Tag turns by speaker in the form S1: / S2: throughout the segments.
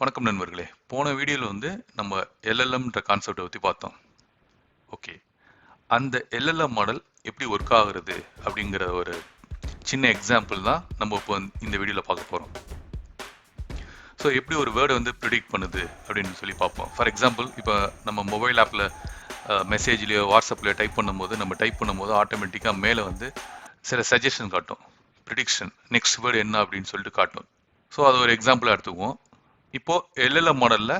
S1: வணக்கம் நண்பர்களே. போன வீடியோவில் வந்து நம்ம எல்எல்எம்ன்ற கான்செப்டை பற்றி பார்த்தோம். ஓகே அந்த எல்எல்எம் மாடல் எப்படி ஒர்க் ஆகுறது அப்படிங்கிற ஒரு சின்ன எக்ஸாம்பிள் தான் நம்ம இப்போ வந்து இந்த வீடியோவில் பார்க்க போகிறோம் ஸோ எப்படி ஒரு வேர்டை வந்து ப்ரிடிக்ட் பண்ணுது அப்படின்னு சொல்லி பார்ப்போம். ஃபார் எக்ஸாம்பிள் இப்போ நம்ம மொபைல் ஆப்பில் மெசேஜ்லேயோ வாட்ஸ்அப்லையோ டைப் பண்ணும்போது நம்ம டைப் பண்ணும்போது ஆட்டோமேட்டிக்காக மேலே வந்து சில சஜஷன் காட்டும். ப்ரிடிக்ஷன் நெக்ஸ்ட் வேர்டு என்ன அப்படின்னு சொல்லிட்டு காட்டும். ஸோ அது ஒரு எக்ஸாம்பிளாக எடுத்துக்குவோம். இப்போ எல்எல்எம் மாடலில்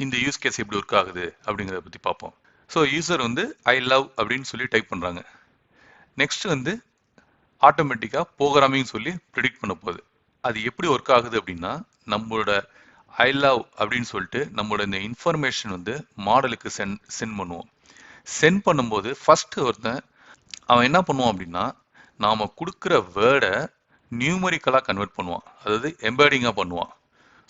S1: இந்த யூஸ் கேஸ் எப்படி ஒர்க் ஆகுது அப்படிங்கிறத பற்றி பார்ப்போம். ஸோ யூசர் வந்து ஐ லவ் அப்படின்னு சொல்லி டைப் பண்ணுறாங்க நெக்ஸ்ட் வந்து ஆட்டோமேட்டிக்காக ப்ரோக்ராமிங் சொல்லி ப்ரிடிக்ட் பண்ண போகுது. அது எப்படி ஒர்க் ஆகுது அப்படின்னா நம்மளோட ஐ லவ் அப்படின்னு சொல்லிட்டு நம்மளோட இந்த இன்ஃபர்மேஷன் வந்து மாடலுக்கு சென் சென்ட் பண்ணுவோம். சென்ட் பண்ணும்போது ஃபஸ்ட்டு ஒருத்தன் அவன் என்ன பண்ணுவான் அப்படின்னா நாம் கொடுக்குற வேர்டை நியூமரிக்கலாக கன்வெர்ட் பண்ணுவான். அதாவது எம்பேடிங்காக பண்ணுவான்.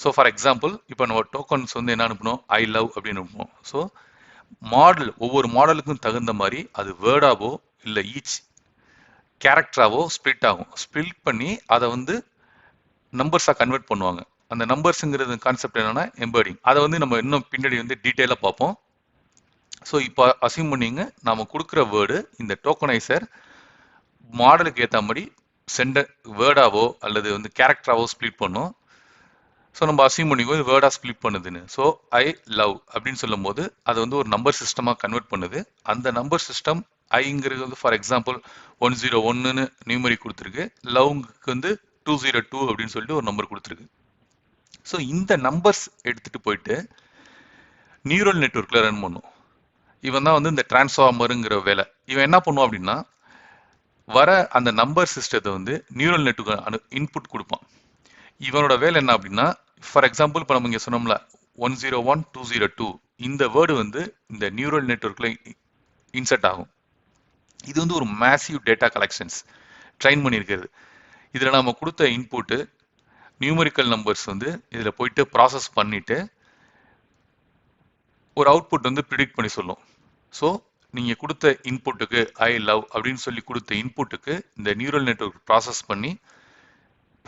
S1: ஸோ ஃபார் எக்ஸாம்பிள் இப்போ நம்ம டோக்கன்ஸ் வந்து என்ன அனுப்பணும் ஐ லவ் அப்படின்னு அனுப்பணும் ஸோ மாடல் ஒவ்வொரு மாடலுக்கும் தகுந்த மாதிரி அது வேர்டாவோ இல்லை ஈச் கேரக்டராவோ ஸ்ப்ளிட் ஆகும். ஸ்ப்ளிட் பண்ணி அதை வந்து நம்பர்ஸாக கன்வெர்ட் பண்ணுவாங்க. அந்த நம்பர்ஸுங்கிறது கான்செப்ட் என்னென்னா எம்பாய்டிங் அதை வந்து நம்ம இன்னும் பின்னாடி வந்து டீட்டெயிலாக பார்ப்போம். ஸோ இப்போ அசியூம் பண்ணிங்க நாம கொடுக்குற வேர்டு இந்த டோக்கனைசர் மாடலுக்கு ஏற்ற மாதிரி சென்டர் வேர்டாவோ அல்லது வந்து கேரக்டராவோ ஸ்ப்ளிட் பண்ணும். ஸோ நம்ம அசியூம் பண்ணிக்குவோம் வேர்டாக ஸ்பிளிட் பண்ணுதுன்னு. ஸோ ஐ லவ் அப்படின்னு சொல்லும்போது அது வந்து ஒரு நம்பர் சிஸ்டமாக கன்வெர்ட் பண்ணுது. அந்த நம்பர் சிஸ்டம் ஐங்கிறது வந்து ஃபார் எக்ஸாம்பிள் ஒன் ஜீரோ ஒன்னுன்னு நியூமரி கொடுத்துருக்கு. லவ்க்கு வந்து டூ ஜீரோ டூ அப்படின்னு சொல்லிட்டு ஒரு நம்பர் கொடுத்துருக்கு. ஸோ இந்த நம்பர்ஸ் எடுத்துகிட்டு போயிட்டு நியூரல் நெட்ஒர்க்கில் ரன் பண்ணும். இவன் தான் வந்து இந்த டிரான்ஸ்ஃபார்மருங்கிற வேலை. இவன் என்ன பண்ணுவான் அப்படின்னா வர அந்த நம்பர் சிஸ்டத்தை வந்து நியூரல் நெட்ஒர்க் அனு இன்புட் கொடுப்பான். இவனோட வேலை என்ன அப்படின்னா ஃபார் எக்ஸாம்பிள் இப்போ நம்ம இங்கே சொன்னோம்ல one zero one two zero two இந்த வேர்டு வந்து இந்த நியூரல் நெட்ஒர்க்கில் இன்சர்ட் ஆகும். இது வந்து ஒரு மேசிவ் டேட்டா கலெக்ஷன்ஸ் ட்ரைன் பண்ணியிருக்கிறது. இதில் நம்ம கொடுத்த இன்புட்டு நியூமரிக்கல் நம்பர்ஸ் வந்து இதில் போயிட்டு ப்ராசஸ் பண்ணிட்டு ஒரு அவுட்புட் வந்து ப்ரிடிக்ட் பண்ணி சொல்லும். ஸோ நீங்கள் கொடுத்த இன்புட்டுக்கு ஐ லவ் அப்படின்னு சொல்லி கொடுத்த இன்புட்டுக்கு இந்த நியூரல் நெட்ஒர்க் ப்ராசஸ் பண்ணி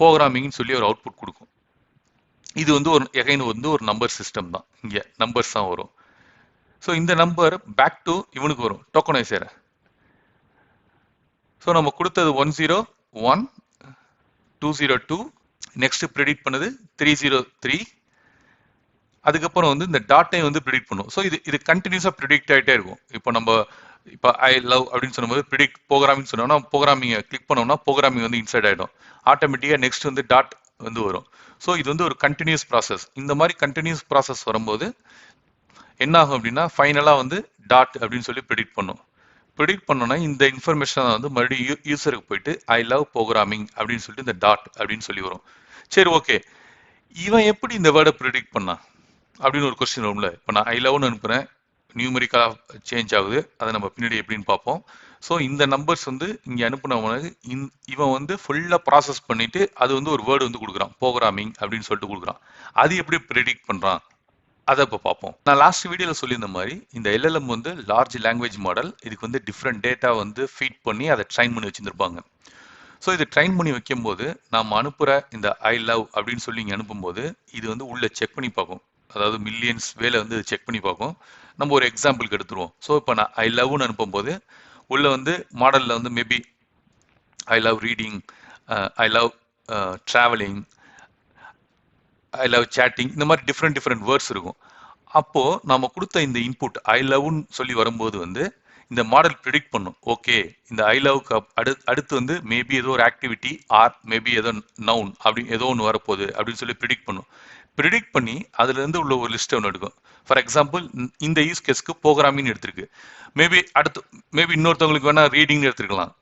S1: ப்ரோக்ராமிங்னு சொல்லி ஒரு அவுட்புட் கொடுக்கும். இது வந்து ஒரு எகைன் வந்து ஒரு நம்பர் சிஸ்டம் தான். இங்கே நம்பர்ஸ் தான் வரும். ஸோ இந்த நம்பர் பேக் டு இவனுக்கு வரும். டோக்கனைசர் ஸோ நம்ம கொடுத்தது one zero one two zero two next predict பண்ணது த்ரீ ஜீரோ த்ரீ அதுக்கப்புறம் வந்து இந்த டாட்டையும் வந்து ப்ரிடிக்ட் பண்ணும். ஸோ இது இது கண்டினியூஸாக ப்ரிடிக்ட் ஆகிட்டே இருக்கும். இப்போ நம்ம இப்போ ஐ லவ் அப்படின்னு சொல்லும்போது ப்ரிடிக்ட் ப்ரோக்ராமிங் சொன்னோம்னா ப்ரோக்ராமிங்கை கிளிக் பண்ணோம்னா ப்ரோக்ராமிங் வந்து இன்சைட் ஆகிடும் ஆட்டோமேட்டிக்காக நெக்ஸ்ட் வந்து டாட் வந்து வரும். ஸோ இது வந்து ஒரு கண்டினியூஸ் ப்ராசஸ் இந்த மாதிரி கண்டினியூஸ் ப்ராசஸ் வரும்போது என்ன ஆகும் அப்படின்னா ஃபைனலாக வந்து டாட் அப்படின்னு சொல்லி ப்ரிடிக்ட் பண்ணும். ப்ரிடிக்ட் பண்ணோன்னா இந்த இன்ஃபர்மேஷன் வந்து மறுபடியும் யூ யூசருக்கு போயிட்டு ஐ லவ் ப்ரோக்ராமிங் அப்படின்னு சொல்லிட்டு இந்த டாட் அப்படின்னு சொல்லி வரும். சரி ஓகே இவன் எப்படி இந்த வேர்டை ப்ரிடிக்ட் பண்ணான்? அப்படின்னு ஒரு கொஸ்டின் வரும்ல. இப்போ நான் ஐ லவ்னு அனுப்புகிறேன் நியூமெரிக்கலாக சேஞ்ச் ஆகுது. அதை நம்ம பின்னாடி எப்படின்னு பார்ப்போம். ஸோ இந்த நம்பர்ஸ் வந்து இங்கே அனுப்புனவனுக்கு இந் இவன் வந்து ஃபுல்லாக ப்ராசஸ் பண்ணிட்டு அது வந்து ஒரு வேர்டு வந்து கொடுக்குறான். ப்ரோக்ராமிங் அப்படின்னு சொல்லிட்டு கொடுக்குறான். அது எப்படி ப்ரெடிக்ட் பண்ணுறான் அதை இப்போ பார்ப்போம். நான் லாஸ்ட் வீடியோவில் சொல்லியிருந்த மாதிரி இந்த எல்எல்எம் வந்து லார்ஜ் லாங்குவேஜ் மாடல் இதுக்கு வந்து டிஃப்ரெண்ட் டேட்டா வந்து ஃபீட் பண்ணி அதை ட்ரைன் பண்ணி வச்சுருப்பாங்க ஸோ இது ட்ரைன் பண்ணி வைக்கும்போது நாம் அனுப்புகிற இந்த ஐ லவ் அப்படின்னு சொல்லி இங்கே அனுப்பும்போது இது வந்து உள்ளே செக் பண்ணி பார்க்கும். அதாவது மில்லியன்ஸ் வேலை வந்து செக் பண்ணி பார்க்கும். நம்ம ஒரு எக்ஸாம்பிளுக்கு எடுத்துருவோம். ஸோ இப்போ நான் ஐ லவ்னு அனுப்பும்போது உள்ள வந்து மாடலில் வந்து maybe I love reading I love travelling I love chatting இந்த மாதிரி டிஃப்ரெண்ட் டிஃப்ரெண்ட் வேர்ட்ஸ் இருக்கும். அப்போது நம்ம கொடுத்த இந்த இன்புட் ஐ லவ்னு சொல்லி வரும்போது வந்து இந்த மாடல் ப்ரிடிக்ட் பண்ணும். ஓகே இந்த ஐ லவ்க்கு அடு அடுத்து வந்து மேபி ஏதோ ஒரு ஆக்டிவிட்டி ஆர் மேபி ஏதோ நவுன் அப்படி ஏதோ ஒன்று வரப்போகுது அப்படின்னு சொல்லி ப்ரிடிக்ட் பண்ணும். ப்ரிடிக்ட் பண்ணி அதுலேருந்து உள்ள ஒரு லிஸ்ட் ஒன்று எடுக்கும். ஃபார் எக்ஸாம்பிள் இந்த யூஸ் கேஸ்க்கு ப்ரோக்ராமிங் எடுத்திருக்கு. மேபி அடுத்து மேபி இன்னொருத்தவங்களுக்கு வேணால் ரீடிங்னு எடுத்துருக்கலாம்.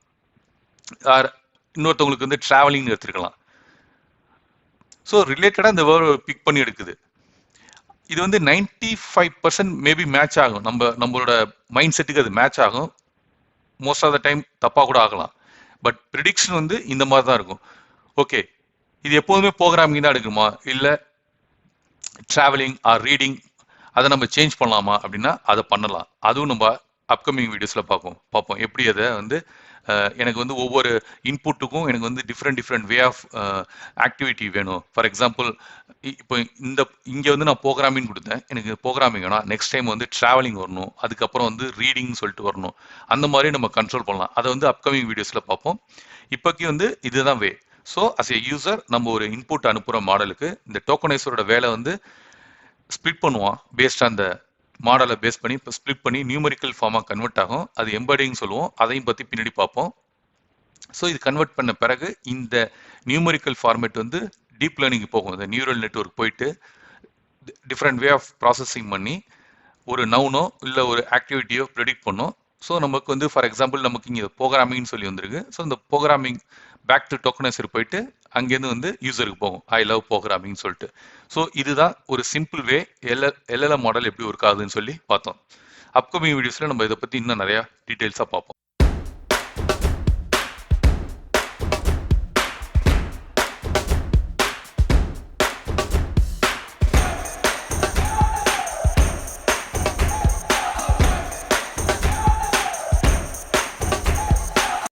S1: ஆர் இன்னொருத்தவங்களுக்கு வந்து ட்ராவலிங்னு எடுத்துருக்கலாம். ஸோ ரிலேட்டடாக இந்த வேர்டு பிக் பண்ணி எடுக்குது. இது வந்து ninety five percent maybe match ஆகும். நம்ம நம்மளோட மைண்ட் செட்டுக்கு அது மேட்ச் ஆகும். மோஸ்ட் ஆஃப் த டைம் தப்பாக கூட ஆகலாம். பட் ப்ரிடிக்ஷன் வந்து இந்த மாதிரி தான் இருக்கும். ஓகே இது எப்போதுமே ப்ரோக்ராமிங் தான் எடுக்குமா இல்லை ட்ராவலிங் ஆர் ரீடிங் அதை நம்ம சேஞ்ச் பண்ணலாமா அப்படின்னா அதை பண்ணலாம். அதுவும் நம்ம அப்கமிங் வீடியோஸில் பார்ப்போம். பார்ப்போம். எப்படி அதை வந்து எனக்கு வந்து ஒவ்வொரு இன்புட்டுக்கும் எனக்கு வந்து different different way of activity வேணும். ஃபார் எக்ஸாம்பிள் இப்போ இந்த இங்கே வந்து நான் ப்ரோக்ராமிங் கொடுத்தேன். எனக்கு ப்ரோக்ராமிங் வேணாம். நெக்ஸ்ட் டைம் வந்து ட்ராவலிங் வரணும். அதுக்கப்புறம் வந்து ரீடிங் சொல்லிட்டு வரணும். அந்த மாதிரி நம்ம கண்ட்ரோல் பண்ணலாம். அதை வந்து அப்கமிங் வீடியோஸில் பார்ப்போம். இப்போக்கி வந்து இதுதான் way so as a user நம்ம ஒரு இன்புட் அனுப்புகிற மாடலுக்கு இந்த டோக்கனைசரோட வேலை வந்து ஸ்பிட் பண்ணுவான் பேஸ்ட் அந்த மாடலை பேஸ் பண்ணி இப்போ ஸ்பிளிட் பண்ணி நியூமரிக்கல் ஃபார்மாக கன்வெர்ட் ஆகும். அது எம்படிங் சொல்லுவோம். அதையும் பற்றி பின்னாடி பார்ப்போம். ஸோ இது கன்வெர்ட் பண்ண பிறகு இந்த நியூமரிக்கல் ஃபார்மேட் வந்து டீப் லேர்னிங் போகும். இந்த நியூரல் நெட்வொர்க் போயிட்டு டிஃப்ரெண்ட் வே ஆஃப் ப்ராசஸிங் பண்ணி ஒரு நவுனோ இல்லை ஒரு ஆக்டிவிட்டியோ ப்ரெடிக்ட் பண்ணும். ஸோ நமக்கு வந்து ஃபார் எக்ஸாம்பிள் நமக்கு இங்கே ப்ரோக்ராமிங்னு சொல்லி வந்திருக்கு. ஸோ இந்த ப்ரோக்ராமிங் பேக் டு டோக்கனைசர் போயிட்டு அங்கேருந்து வந்து யூசருக்கு போகும். ஐ லவ் ப்ரோக்ராமிங் சொல்லிட்டு. ஸோ இதுதான் ஒரு simple way LL LLM model எப்படி ஒர்க் ஆகுதுன்னு சொல்லி பார்த்தோம். அப்கமிங் வீடியோஸில் நம்ம இதை பற்றி இன்னும் நிறையா டீட்டெயில்ஸாக பார்ப்போம்.